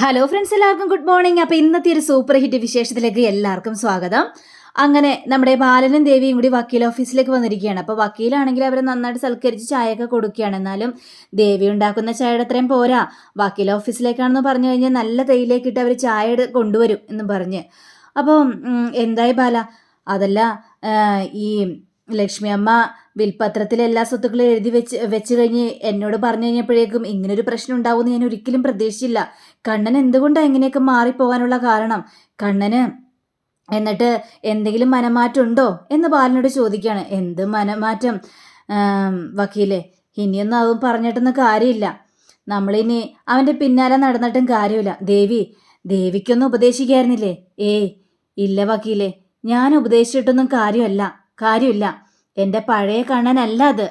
Hello friends എല്ലാവർക്കും good morning അപ്പോൾ ഇന്നത്തെ ഒരു സൂപ്പർ ഹിറ്റ് വിശേഷത്തിലേക്ക് എല്ലാവർക്കും സ്വാഗതം. അങ്ങനെ നമ്മുടെ ബാലനും ദേവിയും കൂടി വക്കീൽ ഓഫീസിലേക്ക് വന്നിരിക്കുകയാണ്. അപ്പോൾ വക്കീലാണെങ്കിൽ അവരെ നന്നായിട്ട് സൽക്കരിച്ച് ചായയൊക്കെ കൊടുക്കുകയാണ്. എന്നാലും ദേവി ഉണ്ടാക്കുന്ന ചായയുടെ അത്രയും പോരാ. വക്കീൽ ഓഫീസിലേക്കാണെന്ന് പറഞ്ഞു കഴിഞ്ഞാൽ നല്ല തേയിലേക്ക് ഇട്ട് അവർ ചായ കൊണ്ടുവരും എന്ന് പറഞ്ഞ്. അപ്പോൾ എന്തായി ബാല? അതല്ല ഈ ലക്ഷ്മി അമ്മ വിൽപത്രത്തിൽ എല്ലാ സ്വത്തുക്കളും എഴുതി വെച്ച് വെച്ച് കഴിഞ്ഞ് എന്നോട് പറഞ്ഞു കഴിഞ്ഞപ്പോഴേക്കും ഇങ്ങനൊരു പ്രശ്നം ഉണ്ടാവുമെന്ന് ഞാൻ ഒരിക്കലും പ്രതീക്ഷിച്ചില്ല. കണ്ണൻ എന്തുകൊണ്ടാണ് ഇങ്ങനെയൊക്കെ മാറിപ്പോകാനുള്ള കാരണം? കണ്ണന് എന്നിട്ട് എന്തെങ്കിലും മനമാറ്റം ഉണ്ടോ എന്ന് ബാലനോട് ചോദിക്കുകയാണ്. എന്ത് മനമാറ്റം? വക്കീലെ ഇനിയൊന്നും അതും പറഞ്ഞിട്ടൊന്നും കാര്യമില്ല. നമ്മളിനി അവന്റെ പിന്നാലെ നടന്നിട്ടും കാര്യമില്ല. ദേവി ദേവിക്കൊന്നും ഉപദേശിക്കായിരുന്നില്ലേ? ഏയ് ഇല്ല വക്കീലെ ഞാൻ ഉപദേശിച്ചിട്ടൊന്നും കാര്യമല്ല. കാര്യമില്ല. എന്റെ പഴയ കണ്ണനല്ല അത്.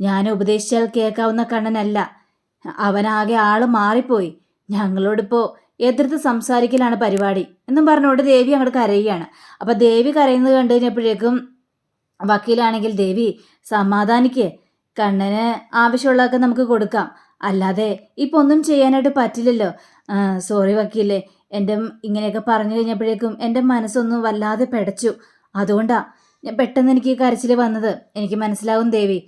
ഞാൻ ഉപദേശിച്ചാൽ കേൾക്കാവുന്ന കണ്ണനല്ല. അവനാകെ ആൾ മാറിപ്പോയി. ഞങ്ങളോടിപ്പോൾ എതിർത്ത് സംസാരിക്കലാണ് പരിപാടി എന്നും പറഞ്ഞുകൊണ്ട് ദേവി അങ്ങോട്ട് കരയുകയാണ്. അപ്പം ദേവി കരയുന്നത് കണ്ടു കഴിഞ്ഞപ്പോഴേക്കും വക്കീലാണെങ്കിൽ ദേവി സമാധാനിക്കേ. കണ്ണന് ആവശ്യമുള്ളതൊക്കെ നമുക്ക് കൊടുക്കാം. അല്ലാതെ ഇപ്പം ഒന്നും ചെയ്യാനായിട്ട് പറ്റില്ലല്ലോ. സോറി വക്കീലേ. എന്റെ ഇങ്ങനെയൊക്കെ പറഞ്ഞു കഴിഞ്ഞപ്പോഴേക്കും എന്റെ മനസ്സൊന്നും വല്ലാതെ പെടച്ചു. അതുകൊണ്ടാ ഞാൻ പെട്ടെന്ന് എനിക്ക് കരച്ചിൽ വന്നത്. എനിക്ക് മനസ്സിലാവും ദേവി.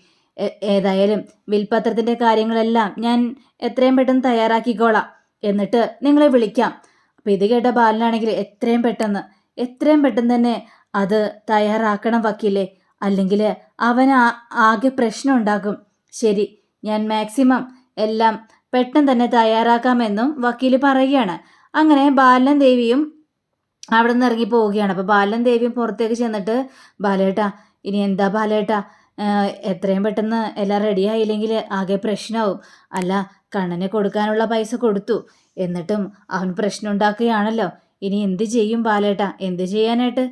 ഏതായാലും വിൽപത്രത്തിന്റെ കാര്യങ്ങളെല്ലാം ഞാൻ എത്രയും പെട്ടെന്ന് തയ്യാറാക്കിക്കോളാം. എന്നിട്ട് നിങ്ങളെ വിളിക്കാം. അപ്പോൾ ഇത് കേട്ട ബാലനാണെങ്കിൽ എത്രയും പെട്ടെന്ന് എത്രയും പെട്ടെന്ന് തന്നെ അത് തയ്യാറാക്കണം വക്കീലേ. അല്ലെങ്കിൽ അവൻ ആകെ പ്രശ്നം ഉണ്ടാക്കും. ശരി ഞാൻ മാക്സിമം എല്ലാം പെട്ടെന്ന് തന്നെ തയ്യാറാക്കാമെന്നും വക്കീൽ പറയുകയാണ്. അങ്ങനെ ബാലൻ ദേവിയും അവിടെ നിന്ന് ഇറങ്ങി പോവുകയാണ്. അപ്പോൾ ബാലൻ ദേവിയും പുറത്തേക്ക് ചെന്നിട്ട് ബാലേട്ടാ ഇനി എന്താ ബാലേട്ടാ? എത്രയും പെട്ടെന്ന് എല്ലാം റെഡി ആയില്ലെങ്കിൽ ആകെ പ്രശ്നമാവും അല്ല കണ്ണനെ കൊടുക്കാനുള്ള പൈസ കൊടുത്തു. എന്നിട്ടും അവൻ പ്രശ്നം ഉണ്ടാക്കുകയാണല്ലോ. ഇനി എന്ത് ചെയ്യും ബാലേട്ട? എന്ത് ചെയ്യാനായിട്ട്?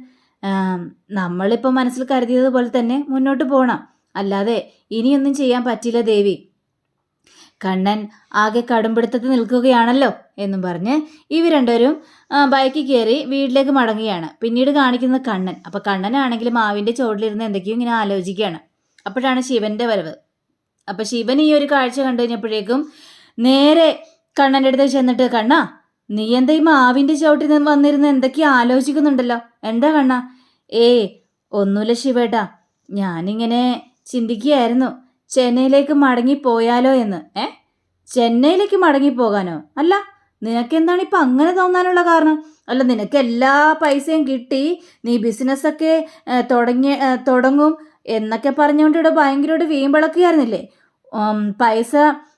നമ്മളിപ്പോൾ മനസ്സിൽ കരുതിയതുപോലെ തന്നെ മുന്നോട്ട് പോകണം അല്ലാതെ ഇനിയൊന്നും ചെയ്യാൻ പറ്റില്ല ദേവി. കണ്ണൻ ആകെ കടുംപിടുത്തത്തിൽ നിൽക്കുകയാണല്ലോ എന്നും പറഞ്ഞ് ഇവർ രണ്ടുപേരും ബൈക്ക് ബൈക്കിൽ കയറി വീട്ടിലേക്ക് മടങ്ങുകയാണ്. പിന്നീട് കാണിക്കുന്നത് കണ്ണൻ. അപ്പോൾ കണ്ണനാണെങ്കിൽ മാവിന്റെ ചോട്ടിലിരുന്ന് എന്തൊക്കെയോ ഇങ്ങനെ ആലോചിക്കുകയാണ്. അപ്പോഴാണ് ശിവന്റെ വരവ്. അപ്പോൾ ശിവൻ ഈ ഒരു കാഴ്ച കണ്ടു കഴിഞ്ഞപ്പോഴേക്കും നേരെ കണ്ണന്റെ അടുത്ത് ചെന്നിട്ട് കണ്ണ നീ എന്താ ഈ മാവിന്റെ ചവിട്ടിൽ നിന്ന് വന്നിരുന്ന് എന്തൊക്കെയോ ആലോചിക്കുന്നുണ്ടല്ലോ? എന്താ കണ്ണ? ഏ ഒന്നുമില്ല ശിവേട്ടാ. ഞാനിങ്ങനെ ചിന്തിക്കുകയായിരുന്നു. ചെന്നൈയിലേക്ക് മടങ്ങി പോയാലോ എന്ന്. ഏ? ചെന്നൈയിലേക്ക് മടങ്ങി പോകാനോ? അല്ല നിനക്കെന്താണ് ഇപ്പം അങ്ങനെ തോന്നാനുള്ള കാരണം? അല്ല നിനക്ക് എല്ലാ പൈസയും കിട്ടി നീ ബിസിനസ്സൊക്കെ തുടങ്ങി തുടങ്ങും എന്നൊക്കെ പറഞ്ഞുകൊണ്ട് ഇവിടെ ഭയങ്കരമായിട്ട് വീമ്പിളക്കുകയായിരുന്നില്ലേ പൈസ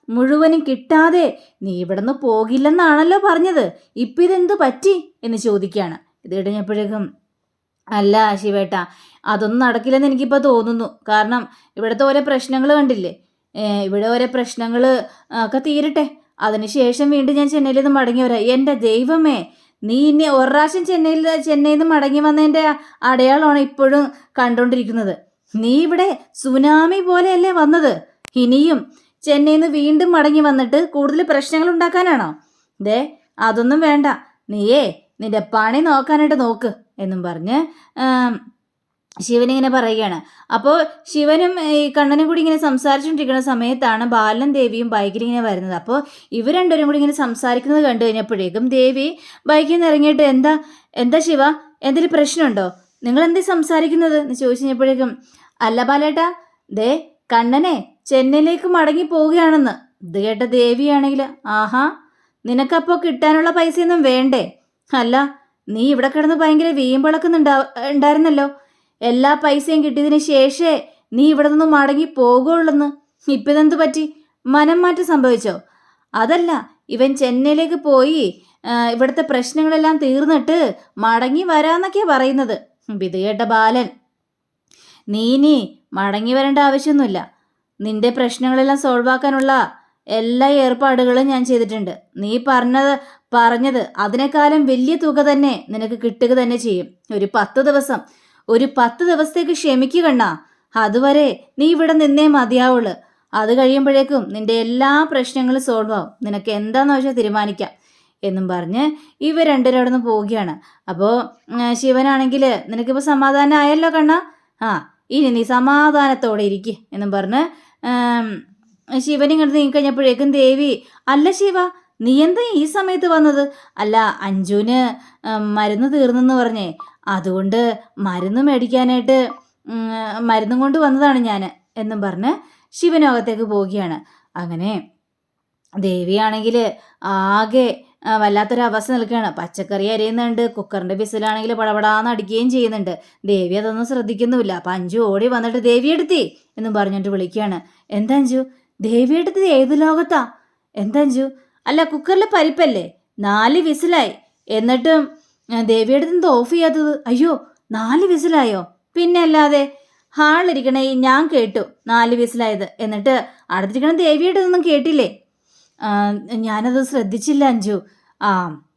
മുഴുവനും കിട്ടാതെ നീ ഇവിടുന്ന് പോകില്ലെന്നാണല്ലോ പറഞ്ഞത്. ഇപ്പം ഇതെന്ത് പറ്റി? എന്ന് ചോദിക്കുകയാണ്. ഇത് കഴിഞ്ഞപ്പോഴേക്കും അല്ല ശിവേട്ട അതൊന്നും നടക്കില്ലെന്ന് എനിക്കിപ്പോൾ തോന്നുന്നു. കാരണം ഇവിടുത്തെ ഓരോ പ്രശ്നങ്ങൾ കണ്ടില്ലേ? ഇവിടെ ഓരോ പ്രശ്നങ്ങൾ ഒക്കെ തീരട്ടെ. അതിനുശേഷം വീണ്ടും ഞാൻ ചെന്നൈയിൽ നിന്ന് മടങ്ങി വരാം. എന്റെ ദൈവമേ നീ ഇനി ഒരു ചെന്നൈയിൽ ചെന്നൈയിൽ നിന്ന് മടങ്ങി വന്നതിന്റെ അടയാളമാണ് ഇപ്പോഴും കണ്ടുകൊണ്ടിരിക്കുന്നത് നീ ഇവിടെ സുനാമി പോലെയല്ലേ വന്നത്? ഇനിയും ചെന്നൈയിൽ നിന്ന് വീണ്ടും മടങ്ങി വന്നിട്ട് കൂടുതൽ പ്രശ്നങ്ങൾ ഉണ്ടാക്കാനാണോ? ദേ അതൊന്നും വേണ്ട. നീയേ നിന്റെ പണി നോക്കാനായിട്ട് നോക്ക്. എന്നും പറഞ്ഞ് ശിവനിങ്ങനെ പറയുകയാണ്. അപ്പോൾ ശിവനും ഈ കണ്ണനും കൂടി ഇങ്ങനെ സംസാരിച്ചുകൊണ്ടിരിക്കുന്ന സമയത്താണ് ബാലനും ദേവിയും ബൈക്കിൽ ഇങ്ങനെ വരുന്നത്. അപ്പോൾ ഇവർ രണ്ടുപേരും കൂടി ഇങ്ങനെ സംസാരിക്കുന്നത് കണ്ടു കഴിഞ്ഞപ്പോഴേക്കും ദേവി ബൈക്കിൽ നിന്ന് ഇറങ്ങിയിട്ട് എന്താ എന്താ ശിവ? എന്തെങ്കിലും പ്രശ്നമുണ്ടോ? നിങ്ങൾ എന്തേ സംസാരിക്കുന്നത്? എന്ന് ചോദിച്ചു കഴിഞ്ഞപ്പോഴേക്കും അല്ല ബാലേട്ടാ ദേ കണ്ണനെ ചെന്നൈയിലേക്ക് മടങ്ങി പോവുകയാണെന്ന്. ഇത് കേട്ട ദേവിയാണെങ്കിൽ ആഹാ നിനക്കപ്പോൾ കിട്ടാനുള്ള പൈസയൊന്നും വേണ്ടേ? അല്ല നീ ഇവിടെ കിടന്ന് ഭയങ്കര വീമ്പിളക്കുന്നുണ്ടാ ഉണ്ടായിരുന്നല്ലോ. എല്ലാ പൈസയും കിട്ടിയതിന് ശേഷേ നീ ഇവിടെ നിന്ന് മടങ്ങി പോകുള്ളെന്ന് ഇപ്പതെന്ത് പറ്റി? മനം മാറ്റം സംഭവിച്ചോ? അതല്ല ഇവൻ ചെന്നൈയിലേക്ക് പോയി ഇവിടുത്തെ പ്രശ്നങ്ങളെല്ലാം തീർന്നിട്ട് മടങ്ങി വരാന്നൊക്കെയാ പറയുന്നത്. ഇത് കേട്ട ബാലൻ. നീ ഇനി മടങ്ങി വരേണ്ട ആവശ്യമൊന്നുമില്ല. നിന്റെ പ്രശ്നങ്ങളെല്ലാം സോൾവ് ആക്കാനുള്ള എല്ലാ ഏർപ്പാടുകളും ഞാൻ ചെയ്തിട്ടുണ്ട്. നീ പറഞ്ഞത് പറഞ്ഞത് അതിനേക്കാളും വലിയ തുക തന്നെ നിനക്ക് കിട്ടുക തന്നെ ചെയ്യും. ഒരു പത്ത് ദിവസം ഒരു പത്ത് ദിവസത്തേക്ക് ക്ഷമിക്കുകണ്ണ അതുവരെ നീ ഇവിടെ നിന്നേ മതിയാവുള്ളൂ. അത് കഴിയുമ്പോഴേക്കും നിന്റെ എല്ലാ പ്രശ്നങ്ങളും സോൾവ് ആവും. നിനക്ക് എന്താണെന്ന് വെച്ചാൽ തീരുമാനിക്കാം എന്നും പറഞ്ഞ് ഇവ രണ്ടുപേരും അവിടെ പോവുകയാണ്. അപ്പോൾ ശിവനാണെങ്കിൽ നിനക്കിപ്പോൾ സമാധാനം ആയല്ലോ കണ്ണ? ആ ഇനി നീ സമാധാനത്തോടെ ഇരിക്കുക എന്നും പറഞ്ഞ് ശിവൻ ഇങ്ങോട്ട് നീങ്ങിക്കഴിഞ്ഞപ്പോഴേക്കും ദേവി അല്ല ശിവ നീ എന്താ ഈ സമയത്ത് വന്നത്? അല്ല അഞ്ജുവിന് മരുന്ന് തീർന്നെന്ന് പറഞ്ഞേ. അതുകൊണ്ട് മരുന്ന് മേടിക്കാനായിട്ട് മരുന്നും കൊണ്ട് വന്നതാണ് ഞാൻ എന്നും പറഞ്ഞ് ശിവനോകത്തേക്ക് പോവുകയാണ്. അങ്ങനെ ദേവിയാണെങ്കിൽ ആകെ വല്ലാത്തൊരവസ്ഥ നിൽക്കുകയാണ്. പച്ചക്കറി അരിയുന്നുണ്ട് കുക്കറിന്റെ വിസിലാണെങ്കിൽ പടപടാന്ന് അടിക്കുകയും ചെയ്യുന്നുണ്ട്. ദേവി അതൊന്നും ശ്രദ്ധിക്കുന്നുമില്ല. അപ്പം അഞ്ചു ഓടി വന്നിട്ട് ദേവി എടുത്തി എന്ന് പറഞ്ഞിട്ട് വിളിക്കുകയാണ്. എന്താ അഞ്ചു ദേവി എടുത്തത് ഏത് ലോകത്താ? എന്താ അഞ്ചു അല്ല കുക്കറിൽ പരിപ്പല്ലേ? നാല് വിസിലായി. എന്നിട്ടും ദേവിയുടെ നിന്ന് ഓഫ് ചെയ്യാത്തത്. അയ്യോ നാല് വിസിലായോ? പിന്നെ അല്ലാതെ ഹാളിരിക്കണേ ഞാൻ കേട്ടു നാല് വിസിലായത്. എന്നിട്ട് അടുത്തിരിക്കണ ദേവിയുടെ ഒന്നും കേട്ടില്ലേ? ഞാനത് ശ്രദ്ധിച്ചില്ല അഞ്ജു. ആ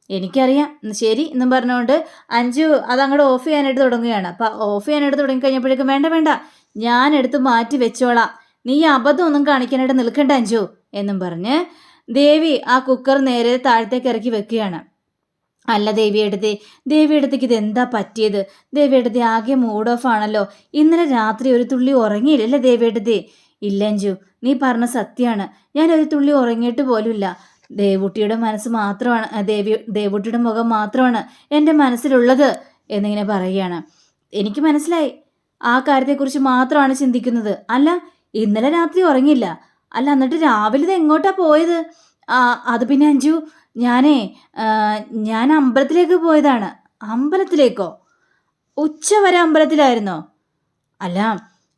എനിക്കറിയാം. ശരി എന്നും പറഞ്ഞുകൊണ്ട് അഞ്ചു അത് അങ്ങോട്ട് ഓഫ് ചെയ്യാനായിട്ട് തുടങ്ങുകയാണ്. അപ്പം ഓഫ് ചെയ്യാനായിട്ട് തുടങ്ങി കഴിഞ്ഞപ്പോഴേക്കും വേണ്ട വേണ്ട ഞാൻ എടുത്ത് മാറ്റി വെച്ചോളാം. നീ അബദ്ധം ഒന്നും കാണിക്കാനായിട്ട് നിൽക്കണ്ട അഞ്ചു എന്നും പറഞ്ഞ് ദേവി ആ കുക്കർ നേരെ താഴത്തേക്ക് ഇറക്കി വെക്കുകയാണ്. അല്ല ദേവിയെടുത്തി ദേവിയെടുത്തേക്ക് ഇത് എന്താ പറ്റിയത്? ദേവിയെടുത്തി ആകെ മൂഡ് ഓഫ് ആണല്ലോ. ഇന്നലെ രാത്രി ഒരു തുള്ളി ഉറങ്ങിയില്ലല്ലേ ദേവിയെടുത്തി ഇല്ല അഞ്ജു നീ പറഞ്ഞ സത്യമാണ് ഞാൻ ഒരു തുള്ളി ഉറങ്ങിയിട്ട് പോലുമില്ല. ദേവുട്ടിയുടെ മനസ്സ് മാത്രമാണ് ദേവി ദേവുട്ടിയുടെ മുഖം മാത്രമാണ് എന്റെ മനസ്സിലുള്ളത് എന്നിങ്ങനെ പറയുകയാണ്. എനിക്ക് മനസ്സിലായി. ആ കാര്യത്തെക്കുറിച്ച് മാത്രമാണ് ചിന്തിക്കുന്നത്. അല്ല ഇന്നലെ രാത്രി ഉറങ്ങിയില്ല. അല്ല എന്നിട്ട് രാവിലെ ഇത് എങ്ങോട്ടാ പോയത്? ആ അത് പിന്നെ അഞ്ചു ഞാനേ ഞാൻ അമ്പലത്തിലേക്ക് പോയതാണ്. അമ്പലത്തിലേക്കോ? ഉച്ച വരെ അമ്പലത്തിലായിരുന്നോ? അല്ല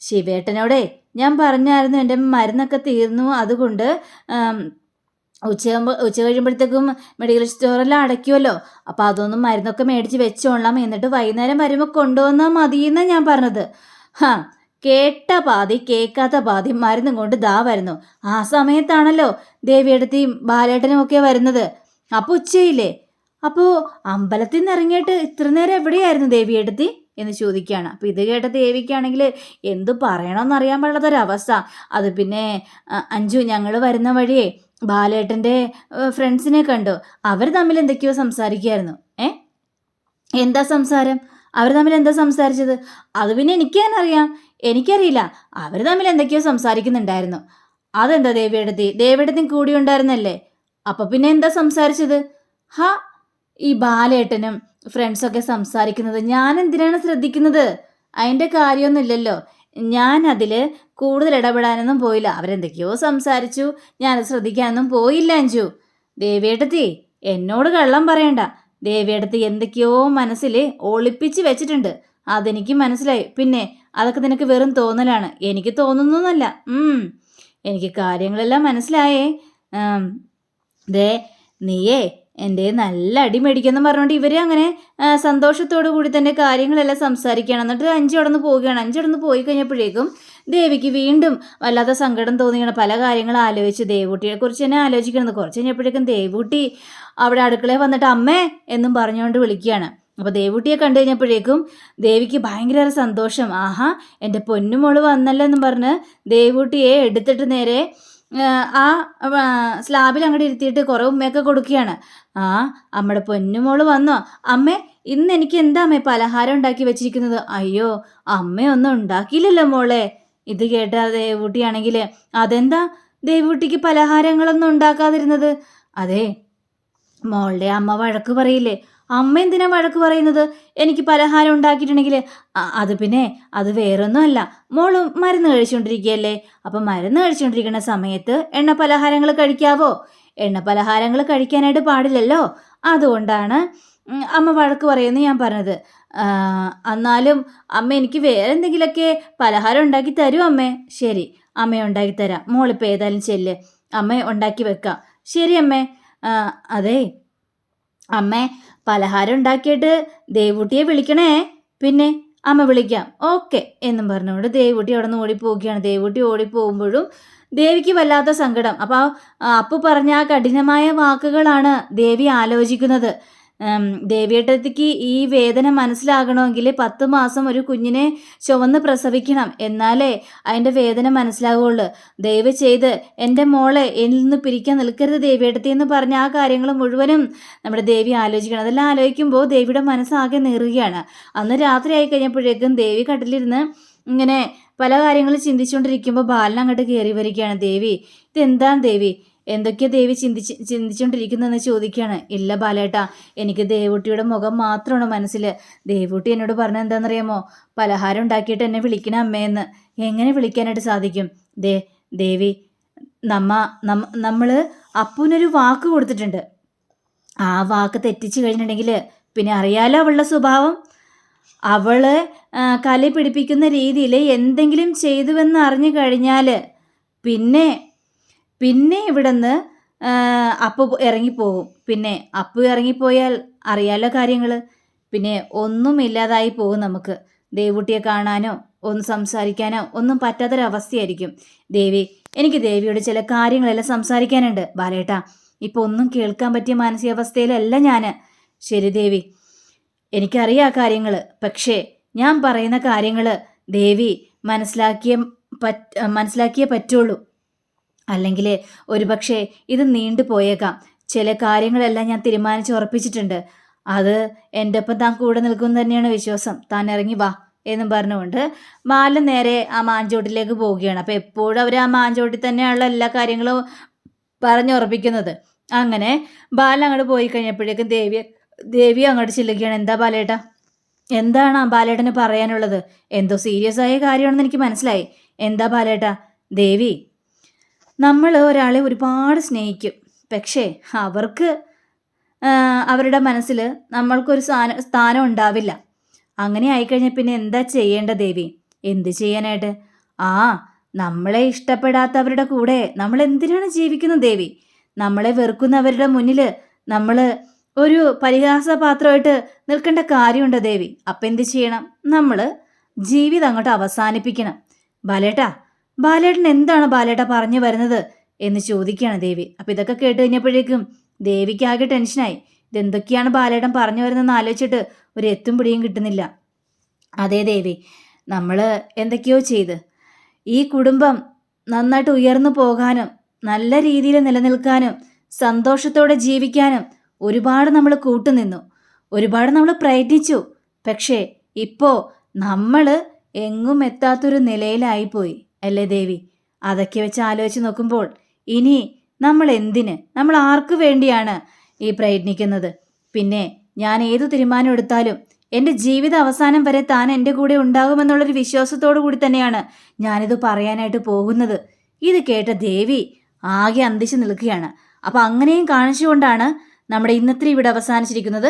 ശിവേട്ടനോടെ ഞാൻ പറഞ്ഞായിരുന്നു എന്റെ മരുന്നൊക്കെ തീർന്നു. അതുകൊണ്ട് ഉച്ച ഉച്ച കഴിയുമ്പോഴത്തേക്കും മെഡിക്കൽ സ്റ്റോറെല്ലാം അടയ്ക്കുമല്ലോ അപ്പോൾ അതൊന്നും മരുന്നൊക്കെ മേടിച്ച് വെച്ചോളാം. എന്നിട്ട് വൈകുന്നേരം വരുമ്പോൾ കൊണ്ടുവന്നാൽ മതിയെന്നാണ് ഞാൻ പറഞ്ഞത്. ഹാ കേട്ട പാതി കേൾക്കാത്ത പാതി മരുന്നും കൊണ്ട് ദാ വരുന്നു. ആ സമയത്താണല്ലോ ദേവിയെടുത്തിയും ബാലേട്ടനും ഒക്കെ വരുന്നത്. അപ്പോൾ ഉച്ചയില്ലേ? അപ്പോ അമ്പലത്തിൽ നിന്ന് ഇറങ്ങിയിട്ട് ഇത്ര നേരം എവിടെയായിരുന്നു ദേവിയെടുത്തി? എന്ന് ചോദിക്കുകയാണ്. അപ്പോൾ ഇത് കേട്ട ദേവിക്കാണെങ്കിൽ എന്തു പറയണമെന്നറിയാൻ പാടില്ലാത്തൊരവസ്ഥ. അത് പിന്നെ അഞ്ജു ഞങ്ങൾ വരുന്ന വഴിയേ ബാലേട്ടന്റെ ഫ്രണ്ട്സിനെ കണ്ടു. അവർ തമ്മിൽ എന്തൊക്കെയോ സംസാരിക്കുമായിരുന്നു ഏ? എന്താ സംസാരം? അവർ തമ്മിൽ എന്താ സംസാരിച്ചത്? അത് പിന്നെ എനിക്കറിയാം എനിക്കറിയില്ല. അവർ തമ്മിൽ എന്തൊക്കെയോ സംസാരിക്കുന്നുണ്ടായിരുന്നു. അതെന്താ ദേവിയെടുത്തി ദേവിയടത്തിൻ കൂടി ഉണ്ടായിരുന്നല്ലേ അപ്പൊ പിന്നെ എന്താ സംസാരിച്ചത്? ഹാ ഈ ബാലേട്ടനും ഫ്രണ്ട്സൊക്കെ സംസാരിക്കുന്നത് ഞാൻ എന്തിനാണ് ശ്രദ്ധിക്കുന്നത്? അതിന്റെ കാര്യമൊന്നുമില്ലല്ലോ. ഞാൻ അതിൽ കൂടുതൽ ഇടപെടാനൊന്നും പോയില്ല. അവരെന്തൊക്കെയോ സംസാരിച്ചു. ഞാനത് ശ്രദ്ധിക്കാനൊന്നും പോയില്ല അഞ്ചു ദേവിയേട്ടത്തി എന്നോട് കള്ളം പറയണ്ട. ദേവിയേട്ടത്തി എന്തൊക്കെയോ മനസ്സിൽ ഒളിപ്പിച്ച് വെച്ചിട്ടുണ്ട്. അതെനിക്ക് മനസ്സിലായി. പിന്നെ അതൊക്കെ നിനക്ക് വെറും തോന്നലാണ്. എനിക്ക് തോന്നുന്നൊന്നല്ല. എനിക്ക് കാര്യങ്ങളെല്ലാം മനസ്സിലായേ. ദേ നീയേ എന്റെ നല്ല അടി മേടിക്കുമെന്ന് പറഞ്ഞുകൊണ്ട് ഇവർ അങ്ങനെ സന്തോഷത്തോടു കൂടി തന്നെ കാര്യങ്ങളെല്ലാം സംസാരിക്കുകയാണ്. എന്നിട്ട് അഞ്ചടന്ന് പോവുകയാണ്. അഞ്ചടന്ന് പോയി കഴിഞ്ഞപ്പോഴേക്കും ദേവിക്ക് വീണ്ടും വല്ലാത്ത സങ്കടം തോന്നിയാണ് പല കാര്യങ്ങളും ആലോചിച്ച് ദേവൂട്ടിയെ കുറിച്ച് തന്നെ ആലോചിക്കണത്. കുറച്ച് കഴിഞ്ഞപ്പോഴേക്കും ദേവൂട്ടി അവിടെ അടുക്കളയിൽ വന്നിട്ട് അമ്മേ എന്നും പറഞ്ഞുകൊണ്ട് വിളിക്കുകയാണ്. അപ്പോൾ ദേവുട്ടിയെ കണ്ടു കഴിഞ്ഞപ്പോഴേക്കും ദേവിക്ക് ഭയങ്കര സന്തോഷം. ആഹാ എന്റെ പൊന്നുമോൾ വന്നല്ലോ എന്നും പറഞ്ഞ് ദേവുട്ടിയെ എടുത്തിട്ട് നേരെ ആ, സ്ലാബിൽ അങ്ങോട്ട് ഇരുത്തിയിട്ട് കുറേ ഉമ്മയൊക്കെ കൊടുക്കുകയാണ്. ആ അമ്മയുടെ പൊന്നുമോൾ വന്നോ? അമ്മേ ഇന്ന് എനിക്ക് എന്താ അമ്മേ പലഹാരം ഉണ്ടാക്കി വെച്ചിരിക്കുന്നത്? അയ്യോ അമ്മയൊന്നും ഉണ്ടാക്കിയില്ലല്ലോ മോളെ. ഇത് കേട്ട ദേവൂട്ടിയാണെങ്കിൽ അതെന്താ? ദേവൂട്ടിക്ക് പലഹാരങ്ങളൊന്നും ഉണ്ടാക്കാതിരുന്നത്? അതെ മോളുടെ അമ്മ വഴക്ക് പറയില്ലേ? അമ്മ എന്തിനാ വഴക്ക് പറയുന്നത്? എനിക്ക് പലഹാരം ഉണ്ടാക്കിയിട്ടുണ്ടെങ്കിൽ അത് പിന്നെ അത് വേറൊന്നുമല്ല. മോൾ മരുന്ന് കഴിച്ചുകൊണ്ടിരിക്കുകയല്ലേ? അപ്പം മരുന്ന് കഴിച്ചുകൊണ്ടിരിക്കുന്ന സമയത്ത് എണ്ണ പലഹാരങ്ങൾ കഴിക്കാവോ? എണ്ണ പലഹാരങ്ങൾ കഴിക്കാനായിട്ട് പാടില്ലല്ലോ. അതുകൊണ്ടാണ് അമ്മ വഴക്ക് പറയുമെന്ന് ഞാൻ പറഞ്ഞത്. എന്നാലും അമ്മ എനിക്ക് വേറെ എന്തെങ്കിലുമൊക്കെ പലഹാരം ഉണ്ടാക്കി തരൂ അമ്മേ. ശരി അമ്മ ഉണ്ടാക്കി തരാം. മോളിപ്പോൾ ഏതായാലും ചെല്ല്. അമ്മ ഉണ്ടാക്കി വെക്കാം. ശരി അമ്മേ. അതേ. അമ്മേ പലഹാരം ഉണ്ടാക്കിയിട്ട് ദേവൂട്ടിയെ വിളിക്കണേ. പിന്നെ അമ്മ വിളിക്കാം. ഓക്കെ എന്നും പറഞ്ഞുകൊണ്ട് ദേവൂട്ടി അവിടെ നിന്ന് ഓടിപ്പോവുകയാണ്. ദേവൂട്ടി ഓടിപ്പോകുമ്പോഴും ദേവിക്ക് വല്ലാത്ത സങ്കടം. അപ്പോൾ അപ്പു പറഞ്ഞ ആ കഠിനമായ വാക്കുകളാണ് ദേവി ആലോചിക്കുന്നത്. ദേവിയേട്ടത്തിക്ക് ഈ വേദന മനസ്സിലാകണമെങ്കിൽ പത്ത് മാസം ഒരു കുഞ്ഞിനെ ചുവന്ന് പ്രസവിക്കണം. എന്നാലേ അതിന്റെ വേദന മനസ്സിലാവുള്ളൂ. ദയവ് ചെയ്ത് എന്റെ മോളെ എന്നിൽ നിന്ന് പിരിക്കാൻ നിൽക്കരുത് ദേവിയേട്ടത്തി എന്ന് പറഞ്ഞ ആ കാര്യങ്ങൾ മുഴുവനും നമ്മുടെ ദേവി ആലോചിക്കണം. അതെല്ലാം ആലോചിക്കുമ്പോൾ ദേവിയുടെ മനസ്സാകെ നേറുകയാണ് അന്ന് രാത്രി ആയി കഴിഞ്ഞപ്പോഴേക്കും ദേവി കട്ടിലിരുന്ന് ഇങ്ങനെ പല കാര്യങ്ങളും ചിന്തിച്ചുകൊണ്ടിരിക്കുമ്പോൾ ബാലൻ അങ്ങോട്ട് കയറി വരികയാണ്. ദേവി ഇതെന്താണ് ദേവി? എന്തൊക്കെയാ ദേവി ചിന്തിച്ച് ചിന്തിച്ചുകൊണ്ടിരിക്കുന്നതെന്ന് ചോദിക്കുകയാണ് ഇല്ല ബാലേട്ടാ എനിക്ക് ദേവൂട്ടിയുടെ മുഖം മാത്രമാണ് മനസ്സിൽ ദേവൂട്ടി എന്നോട് പറഞ്ഞ എന്താണെന്നറിയാമോ? പലഹാരം ഉണ്ടാക്കിയിട്ട് എന്നെ വിളിക്കണ അമ്മയെന്ന് എങ്ങനെ വിളിക്കാനായിട്ട് സാധിക്കും? ദേ ദേവി നമ്മ നമ്മൾ അപ്പുവിനൊരു വാക്ക് കൊടുത്തിട്ടുണ്ട്. ആ വാക്ക് തെറ്റിച്ച് കഴിഞ്ഞിട്ടുണ്ടെങ്കിൽ പിന്നെ അറിയാലോ അവളുടെ സ്വഭാവം? അവൾ കലി പിടിപ്പിക്കുന്ന രീതിയിൽ എന്തെങ്കിലും ചെയ്തുവെന്ന് അറിഞ്ഞു കഴിഞ്ഞാൽ പിന്നെ പിന്നെ ഇവിടുന്ന് അപ്പു ഇറങ്ങിപ്പോകും പിന്നെ അപ്പു ഇറങ്ങിപ്പോയാൽ അറിയാലോ കാര്യങ്ങൾ പിന്നെ ഒന്നും ഇല്ലാതായി പോകും നമുക്ക്. ദേവുട്ടിയെ കാണാനോ ഒന്ന് സംസാരിക്കാനോ ഒന്നും പറ്റാത്തൊരവസ്ഥയായിരിക്കും. ദേവി എനിക്ക് ദേവിയോട് ചില കാര്യങ്ങളെല്ലാം സംസാരിക്കാനുണ്ട്. ബാലേട്ടാ ഇപ്പോൾ ഒന്നും കേൾക്കാൻ പറ്റിയ മാനസികാവസ്ഥയിലല്ല ഞാൻ ശരി ദേവി എനിക്കറിയാം കാര്യങ്ങൾ പക്ഷേ ഞാൻ പറയുന്ന കാര്യങ്ങൾ ദേവി മനസ്സിലാക്കിയ പറ്റ് മനസ്സിലാക്കിയേ പറ്റുള്ളൂ. അല്ലെങ്കിൽ ഒരുപക്ഷെ ഇത് നീണ്ടു പോയേക്കാം. ചില കാര്യങ്ങളെല്ലാം ഞാൻ തീരുമാനിച്ച് ഉറപ്പിച്ചിട്ടുണ്ട്. അത് എന്റെ ഒപ്പം താൻ കൂടെ നിൽക്കും തന്നെയാണ് വിശ്വാസം. താൻ ഇറങ്ങി വാ എന്നും പറഞ്ഞുകൊണ്ട് ബാലൻ നേരെ ആ മാഞ്ചോട്ടിലേക്ക് പോവുകയാണ്. അപ്പോൾ എപ്പോഴും അവർ ആ മാഞ്ചോട്ടിൽ തന്നെയുള്ള എല്ലാ കാര്യങ്ങളും പറഞ്ഞു ഉറപ്പിക്കുന്നത്. അങ്ങനെ ബാലൻ അങ്ങോട്ട് പോയി കഴിഞ്ഞപ്പോഴേക്കും ദേവി ദേവി അങ്ങോട്ട് ചെല്ലുകയാണ്. എന്താ ബാലേട്ടാ? എന്താണ് ആ ബാലേട്ടന് പറയാനുള്ളത്? എന്തോ സീരിയസ് ആയ കാര്യമാണെന്ന് എനിക്ക് മനസ്സിലായി. എന്താ ബാലേട്ടാ? ദേവി നമ്മൾ ഒരാളെ ഒരുപാട് സ്നേഹിക്കും. പക്ഷേ അവർക്ക് അവരുടെ മനസ്സിൽ നമ്മൾക്കൊരു സ്ഥാന സ്ഥാനം ഉണ്ടാവില്ല. അങ്ങനെ ആയിക്കഴിഞ്ഞാൽ പിന്നെ എന്താ ചെയ്യേണ്ട ദേവി? എന്ത് ചെയ്യാനായിട്ട്? ആ നമ്മളെ ഇഷ്ടപ്പെടാത്തവരുടെ കൂടെ നമ്മൾ എന്തിനാണ് ജീവിക്കുന്നത് ദേവി? നമ്മളെ വെറുക്കുന്നവരുടെ മുന്നിൽ നമ്മൾ ഒരു പരിഹാസപാത്രമായിട്ട് നിൽക്കേണ്ട കാര്യമുണ്ട് ദേവി? അപ്പം എന്ത് ചെയ്യണം? നമ്മൾ ജീവിതം അങ്ങോട്ട് അവസാനിപ്പിക്കണം. ബാലേട്ടാ ബാലേട്ടൻ എന്താണ് ബാലേട്ട പറഞ്ഞു വരുന്നത് എന്ന് ചോദിക്കുകയാണ് ദേവി. അപ്പം ഇതൊക്കെ കേട്ട് കഴിഞ്ഞപ്പോഴേക്കും ദേവിക്ക് ആകെ ടെൻഷനായി ഇതെന്തൊക്കെയാണ് ബാലേട്ടൻ പറഞ്ഞു വരുന്നതെന്ന് ആലോചിച്ചിട്ട് ഒരു എത്തും പിടിയും കിട്ടുന്നില്ല. അതേ ദേവി നമ്മൾ എന്തൊക്കെയോ ചെയ്ത്. ഈ കുടുംബം നന്നായിട്ട് ഉയർന്നു പോകാനും നല്ല രീതിയിൽ നിലനിൽക്കാനും സന്തോഷത്തോടെ ജീവിക്കാനും ഒരുപാട് നമ്മൾ കൂട്ടുനിന്നു. ഒരുപാട് നമ്മൾ പ്രയത്നിച്ചു. പക്ഷേ ഇപ്പോൾ നമ്മൾ എങ്ങും എത്താത്തൊരു നിലയിലായിപ്പോയി. അല്ലേ ദേവി? അതൊക്കെ വെച്ച് ആലോചിച്ച് നോക്കുമ്പോൾ ഇനി നമ്മൾ എന്തിന്? നമ്മൾ ആർക്കു വേണ്ടിയാണ് ഈ പ്രയത്നിക്കുന്നത്? പിന്നെ ഞാൻ ഏതു തീരുമാനം എടുത്താലും എന്റെ ജീവിത അവസാനം വരെ താൻ എന്റെ കൂടെ ഉണ്ടാകുമെന്നുള്ളൊരു വിശ്വാസത്തോടു കൂടി തന്നെയാണ് ഞാനിത് പറയാനായിട്ട് പോകുന്നത്. ഇത് കേട്ട ദേവി ആകെ അന്തിച്ച് നിൽക്കുകയാണ്. അപ്പം അങ്ങനെയും കാണിച്ചുകൊണ്ടാണ് നമ്മുടെ ഇന്നത്തെ ഇവിടെ അവസാനിച്ചിരിക്കുന്നത്.